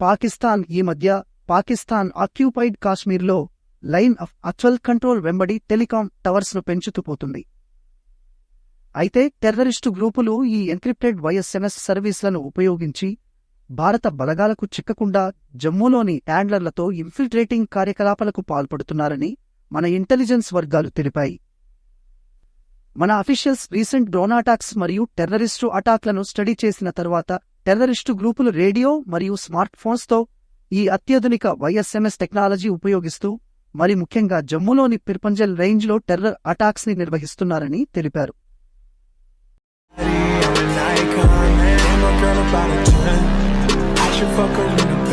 పాకిస్తాన్ ఈ మధ్య పాకిస్తాన్ ఆక్యుపైడ్ కాశ్మీర్లో లైన్ ఆఫ్ అక్చువల్ కంట్రోల్ వెంబడి టెలికాం టవర్స్ను పెంచుతూ పోతుంది. అయితే టెర్రరిస్టు గ్రూపులు ఈ ఎన్క్రిప్టెడ్ వైఎస్ఎంఎస్ సర్వీస్లను ఉపయోగించి భారత బలగాలకు చిక్కకుండా జమ్మూలోని యాండ్లర్లతో ఇన్ఫిల్ట్రేటింగ్ కార్యకలాపాలకు పాల్పడుతున్నారని మన ఇంటెలిజెన్స్ వర్గాలు తెలిపాయి. మన అఫీషియల్స్ రీసెంట్ డ్రోన్ అటాక్స్ మరియు టెర్రరిస్టు అటాక్లను స్టడీ చేసిన తర్వాత టెర్రరిస్టు గ్రూపులు రేడియో మరియు స్మార్ట్ ఫోన్స్తో ఈ అత్యాధునిక వైఎస్ఎంఎస్ టెక్నాలజీ ఉపయోగిస్తూ మరి ముఖ్యంగా జమ్మూలోని పిర్పంజల్ రేంజ్లో టెర్రర్ అటాక్స్ని నిర్వహిస్తున్నారని తెలిపారు. I should fuck her in the